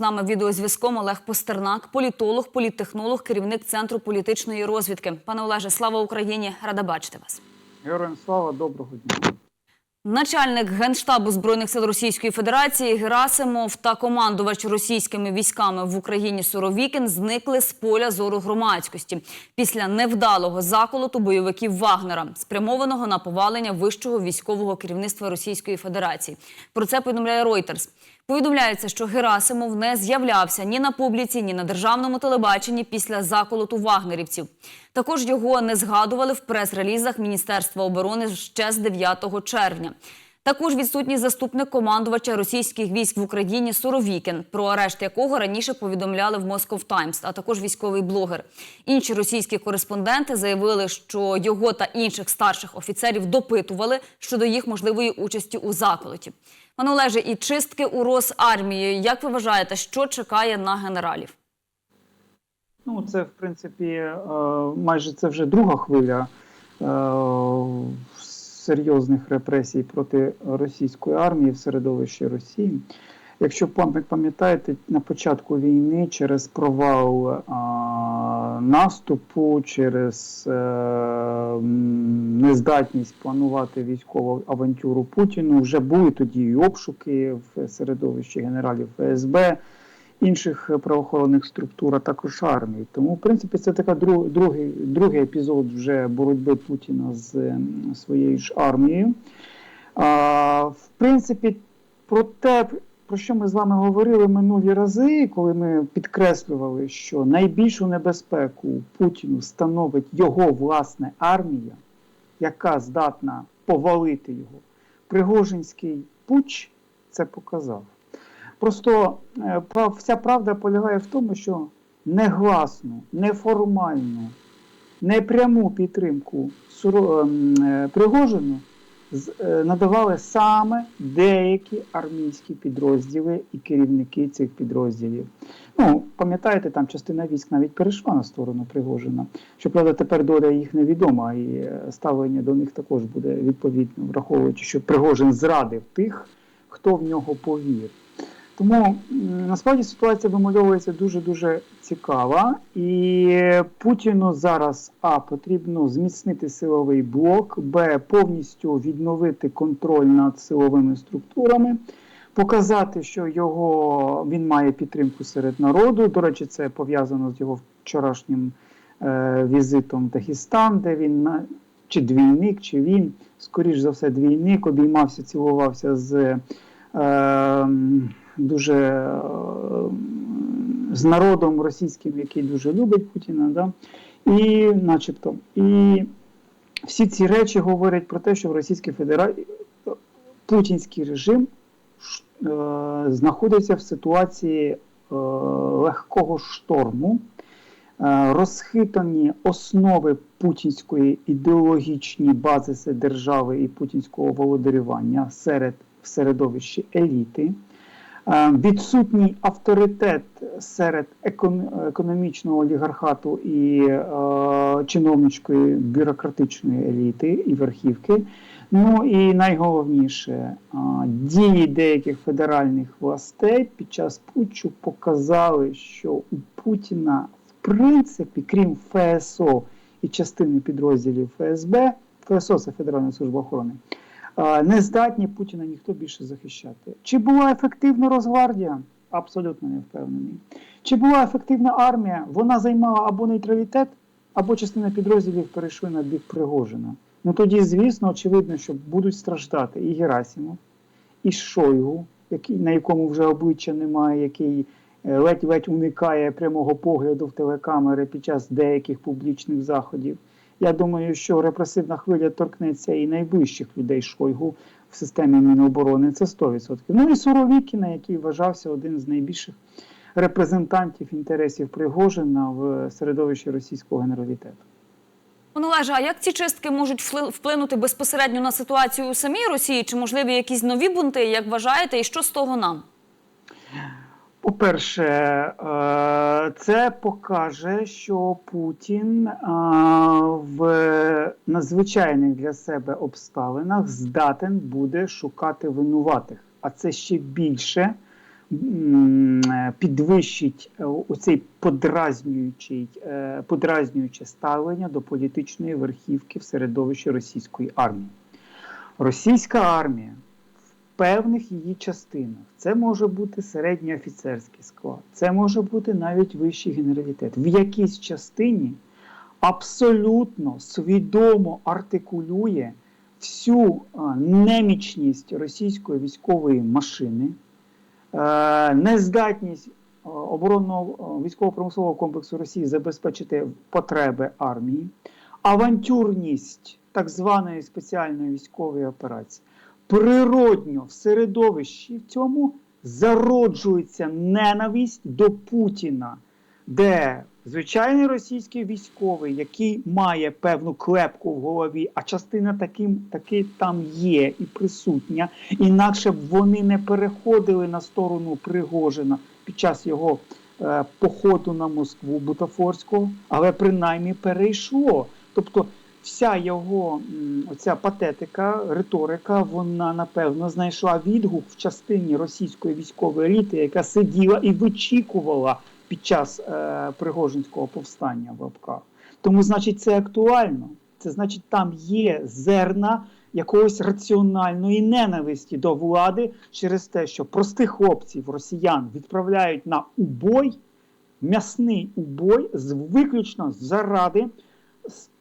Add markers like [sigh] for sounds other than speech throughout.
З нами відеозв'язком Олег Постернак, політолог, політтехнолог, керівник центру політичної розвідки. Пане Олеже, слава Україні! Рада бачити вас. Героям слава, доброго дня. Начальник генштабу збройних сил Російської Федерації Герасимов та командувач російськими військами в Україні Суровікін зникли з поля зору громадськості після невдалого заколоту бойовиків Вагнера, спрямованого на повалення вищого військового керівництва Російської Федерації. Про це повідомляє Reuters. Повідомляється, що Герасимов не з'являвся ні на публіці, ні на державному телебаченні після заколоту вагнерівців. Також його не згадували в прес-релізах Міністерства оборони ще з 9 червня. Також відсутній заступник командувача російських військ в Україні Суровікін, про арешт якого раніше повідомляли в Moscow Times, а також військовий блогер. Інші російські кореспонденти заявили, що його та інших старших офіцерів допитували щодо їх можливої участі у заколоті. Пане Олеже, і чистки у Росармії. Як ви вважаєте, що чекає на генералів? Ну, це, в принципі, е, майже це вже друга хвиля е, серйозних репресій проти російської армії в середовищі Росії. Якщо пам- пам'ятаєте, на початку війни через провал а, наступу, через е, м, нездатність планувати військову авантюру Путіну, вже були тоді і обшуки в середовищі генералів ФСБ, інших правоохоронних структур, а також армії. Тому, в принципі, це така друг, другий, другий епізод вже боротьби Путіна з своєю ж армією. А, в принципі, про те, про що ми з вами говорили минулі рази, коли ми підкреслювали, що найбільшу небезпеку Путіну становить його власна армія, яка здатна повалити його. Пригожинський пуч це показав. Просто е, вся правда полягає в тому, що негласну, неформальну, непряму підтримку ем, е, Пригожину надавали саме деякі армійські підрозділи і керівники цих підрозділів. Ну, пам'ятаєте, там частина військ навіть перейшла на сторону Пригожина. Щоправда, тепер доля їх невідома, і е, ставлення до них також буде відповідно, враховуючи, що Пригожин зрадив тих, хто в нього повірив. Тому насправді ситуація вимальовується дуже дуже цікава, і Путіну зараз а потрібно зміцнити силовий блок, б повністю відновити контроль над силовими структурами, показати, що його він має підтримку серед народу. До речі, це пов'язано з його вчорашнім е, візитом в Дагестан, де він на чи двійник, чи він, скоріш за все, двійник, обіймався, цілувався з. Е, дуже е, з народом російським, який дуже любить Путіна, да? і начебто. І всі ці речі говорять про те, що в Російській Федерації путінський режим е, знаходиться в ситуації е, легкого шторму. Е, Розхитані основи путінської ідеологічні базиси держави і путінського володарювання серед в середовищі еліти. Е, Відсутній авторитет серед економічного олігархату і е, чиновницької бюрократичної еліти і верхівки. Ну і найголовніше, е, дії деяких федеральних властей під час путчу показали, що у Путіна, в принципі, крім ФСО і частини підрозділів ФСБ, ФСО це Федеральна служба охорони. Не здатні Путіна ніхто більше захищати. Чи була ефективна Росгвардія? Абсолютно не впевнений. Чи була ефективна армія? Вона займала або нейтралітет, або частина підрозділів перейшли на бік Пригожина. Ну тоді, звісно, очевидно, що будуть страждати і Герасимов, і Шойгу, який, на якому вже обличчя немає, який е, ледь-ледь уникає прямого погляду в телекамери під час деяких публічних заходів. Я думаю, що репресивна хвиля торкнеться і найближчих людей Шойгу в системі Міноборони. Це 100%. Ну і Суровікіна, який вважався один з найбільших репрезентантів інтересів Пригожина в середовищі російського генералітету. Пане Олеже, а як ці чистки можуть вплинути безпосередньо на ситуацію у самій Росії? Чи можливі якісь нові бунти, як вважаєте, і що з того нам? По-перше, е, це покаже, що Путін е, в надзвичайних для себе обставинах здатен буде шукати винуватих. А це ще більше е, підвищить оцей подразнюючий, подразнююче ставлення до політичної верхівки в середовищі російської армії. Російська армія певних її частинах це може бути середній офіцерський склад, це може бути навіть вищий генералітет. В якійсь частині абсолютно свідомо артикулює всю немічність російської військової машини, е, нездатність е, оборонного е, військово-промислового комплексу Росії забезпечити потреби армії, авантюрність так званої спеціальної військової операції. Природньо в середовищі в цьому зароджується ненависть до Путіна, де звичайний російський військовий, який має певну клепку в голові, а частина таким таки там є і присутня, інакше б вони не переходили на сторону Пригожина під час його е, походу на Москву Бутафорського, але принаймні перейшло. Тобто вся його оця патетика, риторика, вона напевно знайшла відгук в частині російської військової еліти, яка сиділа і вичікувала під час е, Пригожинського повстання в лапках. Тому, значить, це актуально. Це значить, там є зерна якогось раціональної ненависті до влади через те, що простих хлопців, росіян відправляють на убой, м'ясний убой, виключно заради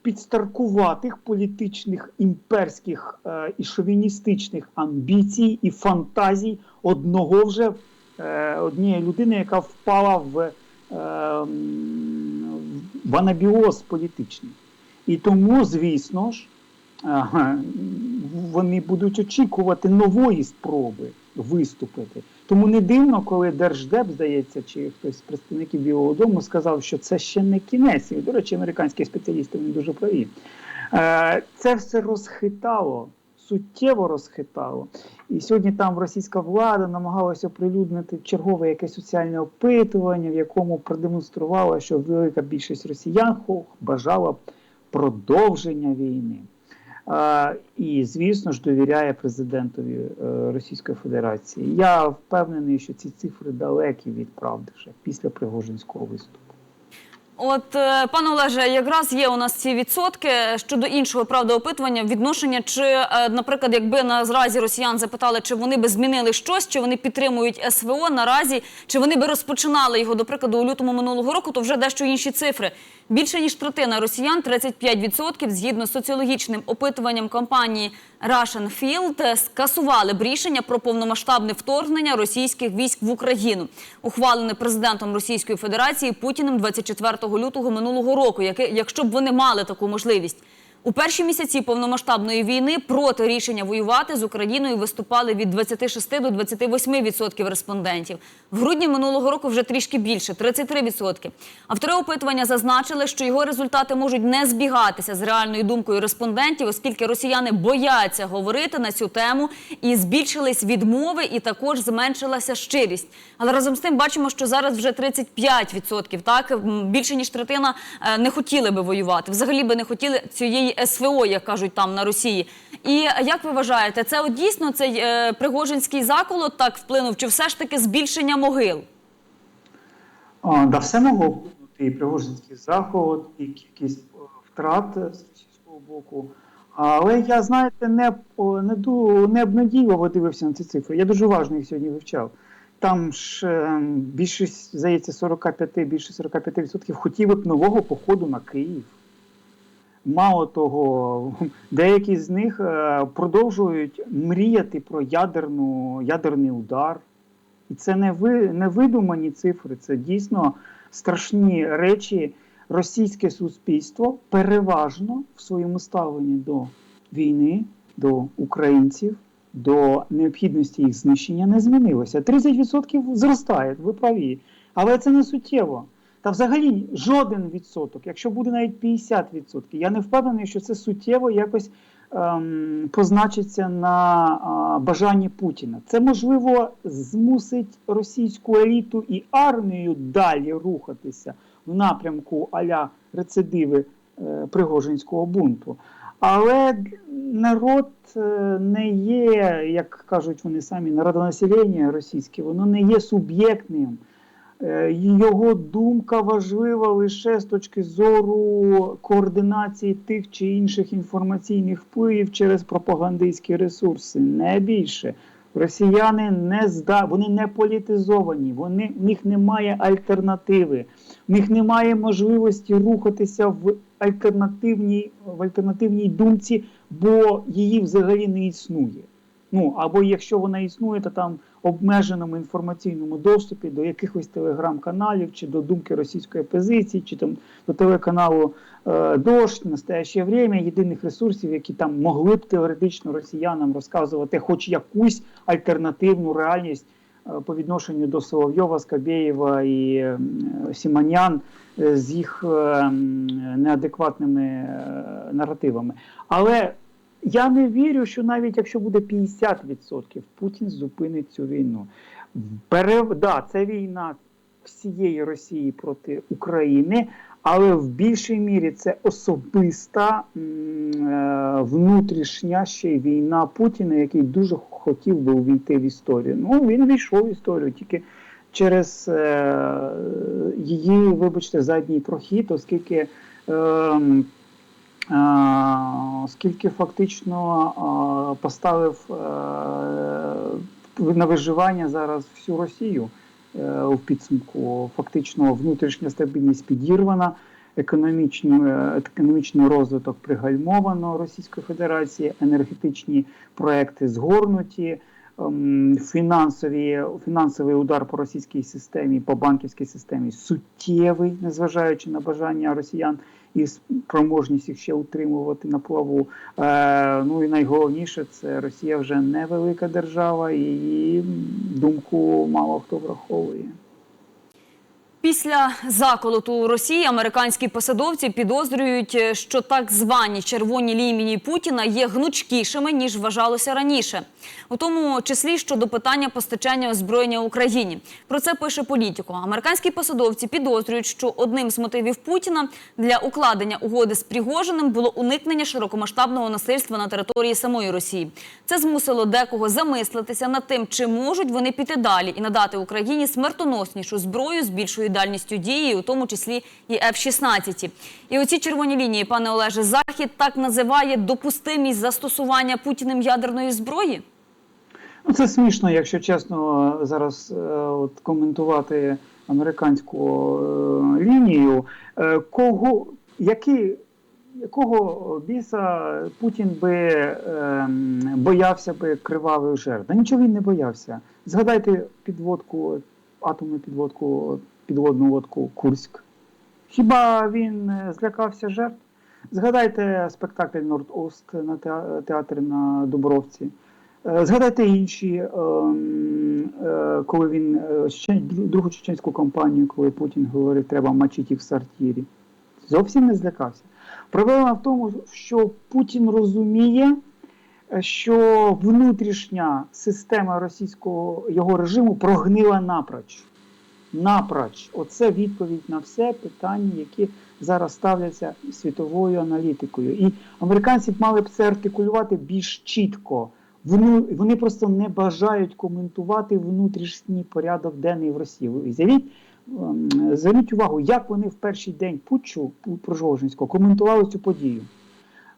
підстаркуватих політичних імперських е, і шовіністичних амбіцій і фантазій одного вже е, однієї людини, яка впала в, е, в анабіоз політичний. І тому, звісно ж, е, вони будуть очікувати нової спроби виступити. Тому не дивно, коли Держдеп, здається, чи хтось з представників Білого Дому сказав, що це ще не кінець. І, до речі, американські спеціалісти вони дуже праві. Е, Це все розхитало, суттєво розхитало. І сьогодні там російська влада намагалася оприлюднити чергове якесь соціальне опитування, в якому продемонструвала, що велика більшість росіян бажала продовження війни. І, звісно ж, довіряє президентові е, Російської Федерації. Я впевнений, що ці цифри далекі від правди вже після Пригожинського виступу. От, е, пане Олеже, якраз є у нас ці відсотки щодо іншого правда опитування, відношення, чи, е, наприклад, якби наразі росіян запитали, чи вони би змінили щось, чи вони підтримують СВО наразі, чи вони би розпочинали його, до прикладу, у лютому минулого року, то вже дещо інші цифри. Більше ніж третина росіян, 35%, згідно з соціологічним опитуванням компанії Russian Field, скасували б рішення про повномасштабне вторгнення російських військ в Україну, ухвалене президентом Російської Федерації Путіним 24 лютого минулого року, якщо б вони мали таку можливість. У перші місяці повномасштабної війни проти рішення воювати з Україною виступали від 26 до 28% відсотків респондентів. В грудні минулого року вже трішки більше 33%. Автори опитування зазначили, що його результати можуть не збігатися з реальною думкою респондентів, оскільки росіяни бояться говорити на цю тему і збільшились відмови, і також зменшилася щирість. Але разом з тим бачимо, що зараз вже 35%, так більше ніж третина е, не хотіли би воювати. Взагалі би не хотіли цієї СВО, як кажуть там на Росії. І як ви вважаєте, це от дійсно цей е, Пригожинський заколот так вплинув, чи все ж таки збільшення могил? А, да, все могло бути і Пригожинський заход, і кількість е, втрат з російського боку. Але я, знаєте, не, не, не обнадійливо дивився на ці цифри. Я дуже уважно їх сьогодні вивчав. Там ж е, більшість, здається, 45, більше 45% хотіли б нового походу на Київ. Мало того, деякі з них е, продовжують мріяти про ядерну, ядерний удар. І це не, ви, не видумані цифри, це дійсно страшні речі. Російське суспільство переважно в своєму ставленні до війни, до українців, до необхідності їх знищення не змінилося. 30% зростає, ви праві. Але це не суттєво. Та взагалі жоден відсоток, якщо буде навіть 50%, я не впевнений, що це суттєво якось ем, позначиться на а, бажанні Путіна. Це можливо змусить російську еліту і армію далі рухатися в напрямку аля рецидиви е, Пригожинського бунту. Але народ е, не є, як кажуть вони самі, народонаселення російське, воно не є суб'єктним. Е, Його думка важлива лише з точки зору координації тих чи інших інформаційних впливів через пропагандистські ресурси, не більше. Росіяни не зда, вони не політизовані, вони, в них немає альтернативи, в них немає можливості рухатися в альтернативній, в альтернативній думці, бо її взагалі не існує. Ну або якщо вона існує, то там обмеженому інформаційному доступі до якихось телеграм-каналів, чи до думки російської опозиції, чи там до телеканалу е, Дождь, настояще время, єдиних ресурсів, які там могли б теоретично росіянам розказувати хоч якусь альтернативну реальність е, по відношенню до Соловйова, Скабєєва і е, Сіманян е, з їх е, неадекватними е, наративами. Але я не вірю, що навіть якщо буде 50%, Путін зупинить цю війну. Бере, да, це війна всієї Росії проти України, але в більшій мірі це особиста е, внутрішня ще війна Путіна, який дуже хотів би увійти в історію. Ну він війшов в історію тільки через е, її, вибачте, задній прохід, оскільки. Е, Оскільки фактично поставив е, на виживання зараз всю Росію е, у підсумку. Фактично внутрішня стабільність підірвана, економічний, е, економічний розвиток пригальмовано Російської Федерації, енергетичні проекти згорнуті. Ем, Фінансові, фінансовий удар по російській системі, по банківській системі суттєвий, незважаючи на бажання росіян і спроможність їх ще утримувати на плаву. Е, ну і найголовніше, це Росія вже не велика держава, і її думку мало хто враховує. Після заколоту Росії американські посадовці підозрюють, е, що так звані червоні лінії Путіна є гнучкішими ніж вважалося раніше, у тому числі щодо питання постачання озброєння Україні. Про це пише політико. Американські посадовці підозрюють, що одним з мотивів Путіна для укладення угоди з Пригожиним було уникнення широкомасштабного насильства на території самої Росії. Це змусило декого замислитися над тим, чи можуть вони піти далі і надати Україні смертоноснішу зброю з більшою дальністю дії, у тому числі і F-16. І оці червоні лінії, пане Олеже, Захід так називає допустимість застосування Путіним ядерної зброї? Ну, це смішно, якщо чесно, зараз е, от, коментувати американську е, лінію. Е, кого, які, якого біса Путін би е, боявся би кривавих жертв? Нічого він не боявся. Згадайте підводку, атомну підводку, підводну лодку Курськ. Хіба він е, злякався жертв? Згадайте спектакль Норд-Ост на театрі на Дубровці. Е, Згадайте інші, ем, е, коли він другу чеченську кампанію, коли Путін говорив, треба мочити в сортирі. Зовсім не злякався. Проблема в тому, що Путін розуміє, що внутрішня система російського його режиму прогнила напроч. Напроч. Оце відповідь на все питання, які зараз ставляться світовою аналітикою. І американці б мали б це артикулювати більш чітко. Вони, вони просто не бажають коментувати внутрішній порядок денний в Росії. Зверніть, ем, увагу, як вони в перший день путчу Прожожинського коментували цю подію.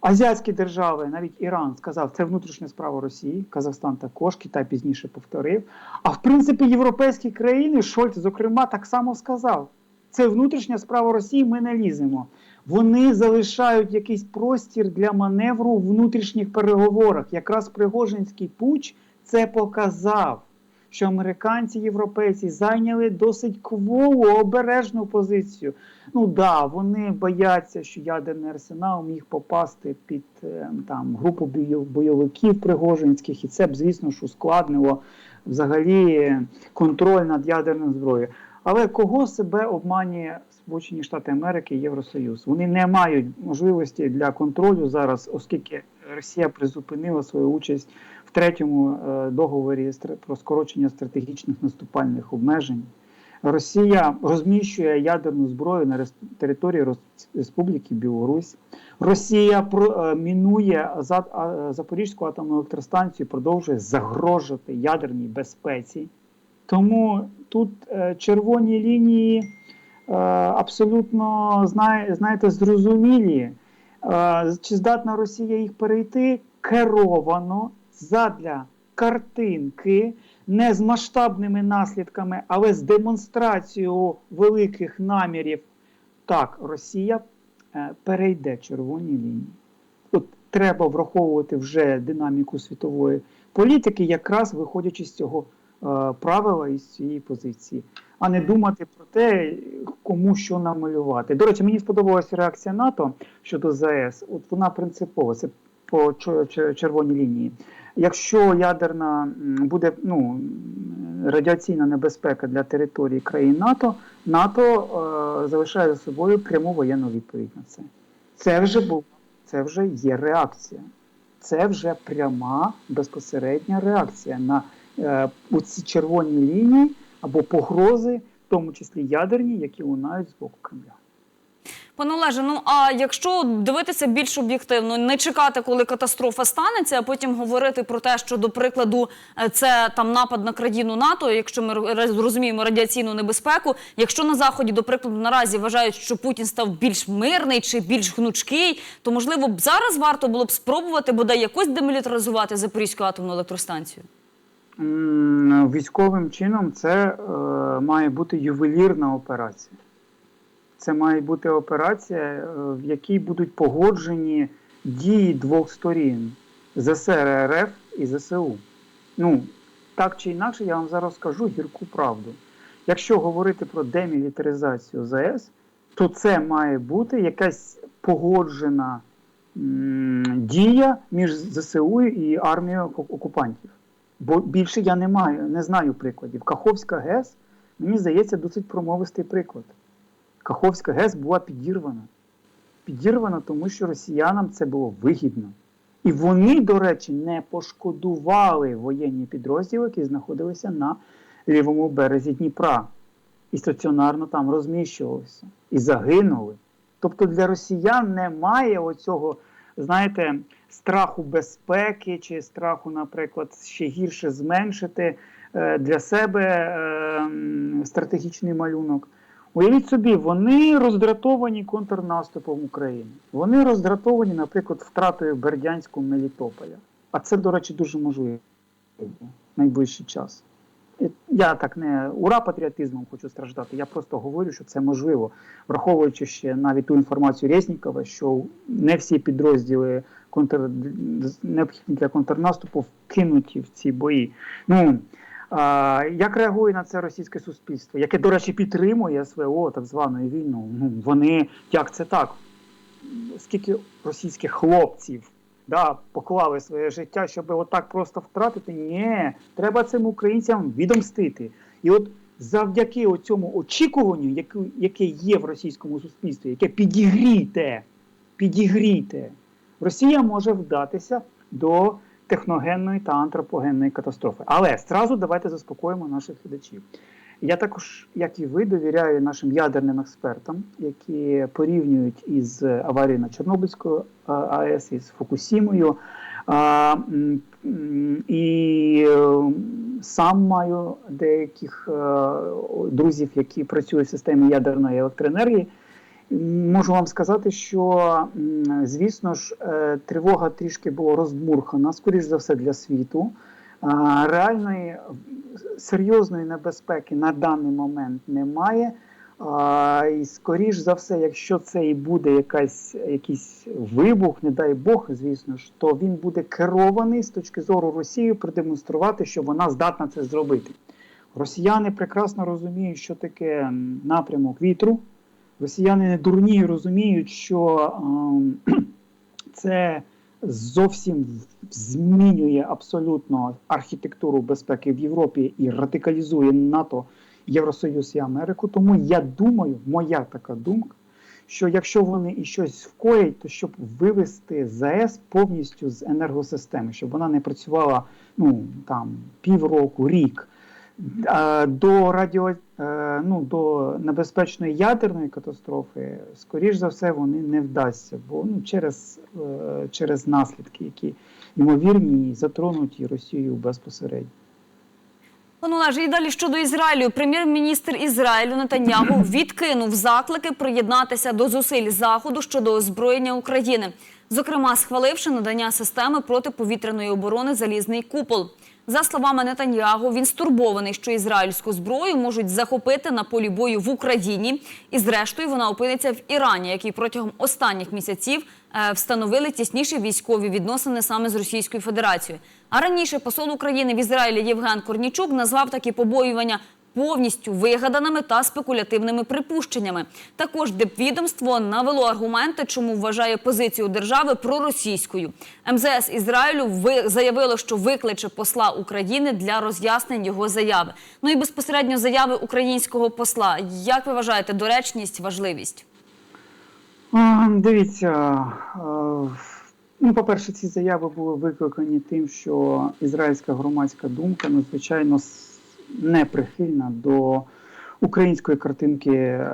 Азіатські держави, навіть Іран, сказав, це внутрішня справа Росії, Казахстан також, Китай пізніше повторив. А в принципі, європейські країни, Шольц, зокрема, так само сказав: це внутрішня справа Росії, ми не ліземо. Вони залишають якийсь простір для маневру в внутрішніх переговорах. Якраз Пригожинський пуч це показав, що американці, європейці зайняли досить кволу, обережну позицію. Ну да, вони бояться, що ядерний арсенал міг попасти під е, там групу бойовиків пригожинських, і це б, звісно ж, ускладнило взагалі контроль над ядерною зброєю. Але кого себе обманює Сполучені Штати Америки і Євросоюз? Вони не мають можливості для контролю зараз, оскільки Росія призупинила свою участь в третьому е, договорі про скорочення стратегічних наступальних обмежень. Росія розміщує ядерну зброю на території Республіки Білорусь. Росія е, мінує Запорізьку атомну електростанцію, продовжує загрожувати ядерній безпеці. Тому тут е, червоні лінії абсолютно знаєте, зрозумілі. Чи здатна Росія їх перейти керовано задля картинки, не з масштабними наслідками, але з демонстрацією великих намірів. Так, Росія е, перейде червоні лінії. От треба враховувати вже динаміку світової політики, якраз виходячи з цього е, правила і з цієї позиції, а не думати про те, кому що намалювати. До речі, мені сподобалася реакція НАТО щодо ЗАЕС. От вона принципова, це по червоній лінії. Якщо ядерна буде ну, радіаційна небезпека для території країн НАТО, НАТО е, залишає за собою пряму воєнну відповідь на це. Це вже було, це вже є реакція. Це вже пряма безпосередня реакція на е, ці червоні лінії або погрози, в тому числі ядерні, які лунають з боку Кремля. Пане Олеже, ну а якщо дивитися більш об'єктивно, не чекати, коли катастрофа станеться, а потім говорити про те, що до прикладу е, це там напад на країну НАТО, якщо ми розуміємо радіаційну небезпеку, якщо на заході, до прикладу, наразі вважають, що Путін став більш мирний чи більш гнучкий, то можливо б зараз варто було б спробувати бодай якось демілітаризувати Запорізьку атомну електростанцію. Військовим чином це е, має бути ювелірна операція. Це має бути операція, е, в якій будуть погоджені дії двох сторін ЗСР РФ і ЗСУ. Ну, так чи інакше, я вам зараз скажу гірку правду. Якщо говорити про демілітаризацію ЗАЕС, то це має бути якась погоджена м, дія між ЗСУ і армією окупантів. Бо більше я не маю, не знаю прикладів. Каховська ГЕС, мені здається, досить промовистий приклад. Каховська ГЕС була підірвана. Підірвана, тому що росіянам це було вигідно. І вони, до речі, не пошкодували воєнні підрозділи, які знаходилися на лівому березі Дніпра. І стаціонарно там розміщувалися. І загинули. Тобто для росіян немає оцього, знаєте, страху безпеки чи страху, наприклад, ще гірше зменшити е, для себе е, стратегічний малюнок. Уявіть собі, вони роздратовані контрнаступом України. Вони роздратовані, наприклад, втратою Бердянського Мелітополя. А це, до речі, дуже можливо в найближчий час. Я так не ура патріотизмом хочу страждати. Я просто говорю, що це можливо, враховуючи ще навіть ту інформацію Резнікова, що не всі підрозділи контр... необхідні для контрнаступу вкинуті в ці бої. Ну як реагує на це російське суспільство, яке, до речі, підтримує СВО, так звану війну? Ну вони як це так? Скільки російських хлопців да, поклали своє життя, щоб отак просто втратити? Ні, треба цим українцям відомстити. І от завдяки цьому очікуванню, яке, є в російському суспільстві, яке підігріте, підігріте, Росія може вдатися до техногенної та антропогенної катастрофи. Але зразу давайте заспокоїмо наших глядачів. Я також, як і ви, довіряю нашим ядерним експертам, які порівнюють із аварією на Чорнобильською а, АЕС, із Фукусімою. А, і е, сам маю деяких е, друзів, які працюють в системі ядерної електроенергії. Можу вам сказати, що звісно ж е, тривога трішки була роздмурхана, скоріш за все, для світу. Реальної серйозної небезпеки на даний момент немає. І скоріш за все, якщо це і буде якась, якийсь вибух, не дай Бог, звісно ж, то він буде керований з точки зору Росії продемонструвати, що вона здатна це зробити. Росіяни прекрасно розуміють, що таке напрямок вітру. Росіяни не дурні і розуміють, що ем, [clears throat] це зовсім змінює абсолютно архітектуру безпеки в Європі і радикалізує НАТО, Євросоюз і Америку. Тому я думаю, моя така думка, що якщо вони і щось вкоять, то щоб вивести ЗАЕС повністю з енергосистеми, щоб вона не працювала ну там півроку, рік. До радіо, е, ну, до небезпечної ядерної катастрофи, скоріш за все, вони не вдасться, бо ну, через, е, через наслідки, які ймовірні, затронуть і Росію безпосередньо. Пане Олеже, і далі щодо Ізраїлю. Прем'єр-міністр Ізраїлю Нетаньягу [clears throat] відкинув заклики приєднатися до зусиль Заходу щодо озброєння України, зокрема схваливши надання системи протиповітряної оборони Залізний купол. За словами Нетаньягу, він стурбований, що ізраїльську зброю можуть захопити на полі бою в Україні, і зрештою вона опиниться в Ірані, який протягом останніх місяців е, встановили тісніші військові відносини саме з Російською Федерацією. А раніше посол України в Ізраїлі Євген Корнічук назвав такі побоювання повністю вигаданими та спекулятивними припущеннями. Також дипвідомство навело аргументи, чому вважає позицію держави проросійською. МЗС Ізраїлю ви заявило, що викличе посла України для роз'яснень його заяви. Ну і безпосередньо заяви українського посла. Як ви вважаєте доречність, важливість? Дивіться, ну, по-перше, ці заяви були викликані тим, що ізраїльська громадська думка надзвичайно с- неприхильна до української картинки е,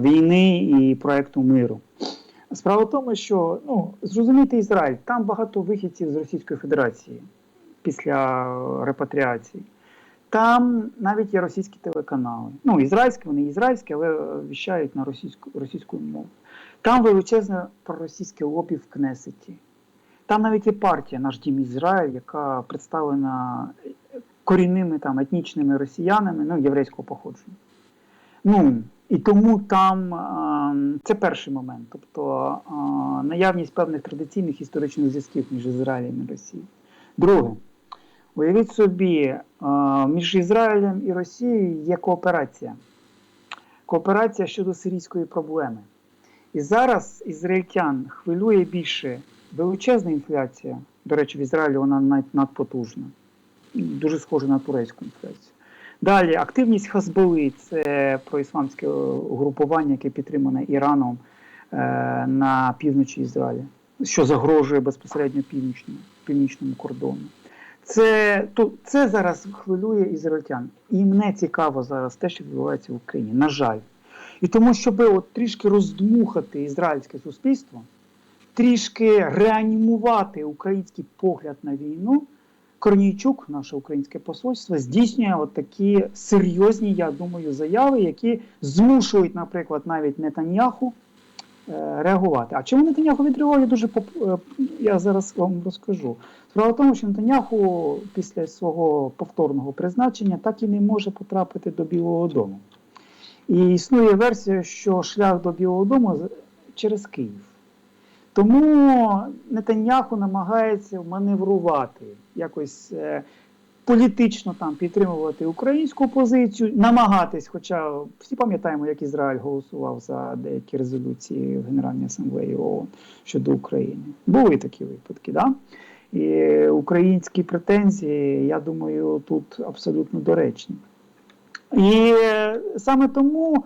війни і проекту миру. Справа в тому, що ну, зрозуміти Ізраїль, там багато вихідців з Російської Федерації після репатріації. Там навіть є російські телеканали. Ну, ізраїльські, вони ізраїльські, але віщають на російську, російською мовою. Там величезне проросійське лобі в Кнесеті. Там навіть є партія наш дім Ізраїль, яка представлена корінними там, етнічними росіянами, ну, єврейського походження. Ну, і тому там е, це перший момент, тобто е, наявність певних традиційних історичних зв'язків між Ізраїлем і Росією. Друге, Уявіть собі, е, між Ізраїлем і Росією є кооперація. Кооперація щодо сирійської проблеми. І зараз ізраїльтян хвилює більше величезна інфляція. До речі, в Ізраїлі вона навіть надпотужна, дуже схожа на турецьку інфляцію. Далі активність Хазболи це проісламське угрупування, яке підтримане Іраном е, на півночі Ізраїля, що загрожує безпосередньо північному, північному кордону. Це, то, це зараз хвилює ізраїльтян. І мене цікаво зараз те, що відбувається в Україні. На жаль. І тому, щоб от трішки роздмухати ізраїльське суспільство, трішки реанімувати український погляд на війну, Корнійчук, наше українське посольство, здійснює от такі серйозні, я думаю, заяви, які змушують, наприклад, навіть Нетаньяху е, реагувати. А чому Нетаньяху відреагує дуже поп- е, я зараз вам розкажу. Справа в тому, що Нетаньяху після свого повторного призначення так і не може потрапити до Білого Дому. І існує версія, що шлях до Білого Дому через Київ. Тому Нетаньяху намагається маневрувати, якось е, політично там підтримувати українську позицію, намагатись, хоча всі пам'ятаємо, як Ізраїль голосував за деякі резолюції в Генеральній асамблеї ООН щодо України. Були такі випадки, да? І українські претензії, я думаю, тут абсолютно доречні. І е, саме тому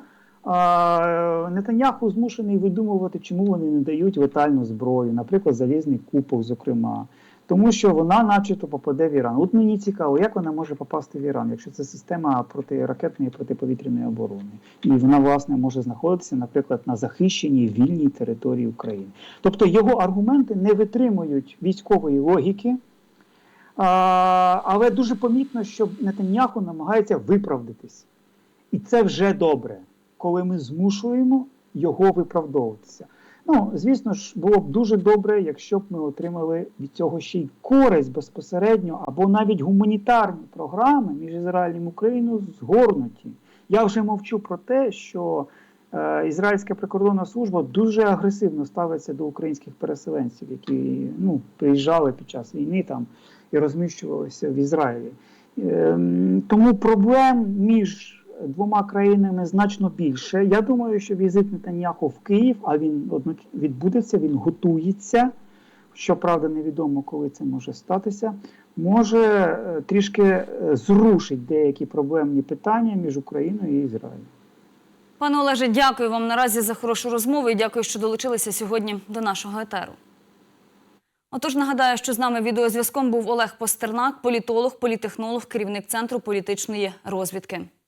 Нетаньяху змушений видумувати, чому вони не дають летальну зброю, наприклад, залізний купол, зокрема. Тому що вона, начебто, попаде в Іран. От мені цікаво, як вона може попасти в Іран, якщо це система протиракетної і протиповітряної оборони. І вона, власне, може знаходитися, наприклад, на захищеній вільній території України. Тобто його аргументи не витримують військової логіки, а, але дуже помітно, що Нетаньяху намагається виправдатись. І це вже добре, коли ми змушуємо його виправдовуватися. Ну, звісно ж, було б дуже добре, якщо б ми отримали від цього ще й користь безпосередньо, або навіть гуманітарні програми між Ізраїлем і Україною згорнуті. Я вже мовчу про те, що е, Ізраїльська прикордонна служба дуже агресивно ставиться до українських переселенців, які ну, приїжджали під час війни там і розміщувалися в Ізраїлі. Ем, Тому проблем між двома країнами значно більше. Я думаю, що візит Нетаньяху в Київ, а він відбудеться, він готується. Щоправда, невідомо, коли це може статися, може е, трішки е, зрушить деякі проблемні питання між Україною і Ізраїлем. Пане Олеже, дякую вам наразі за хорошу розмову і дякую, що долучилися сьогодні до нашого етеру. Отож, нагадаю, що з нами відеозв'язком був Олег Постернак, політолог, політехнолог, керівник центру політичної розвідки.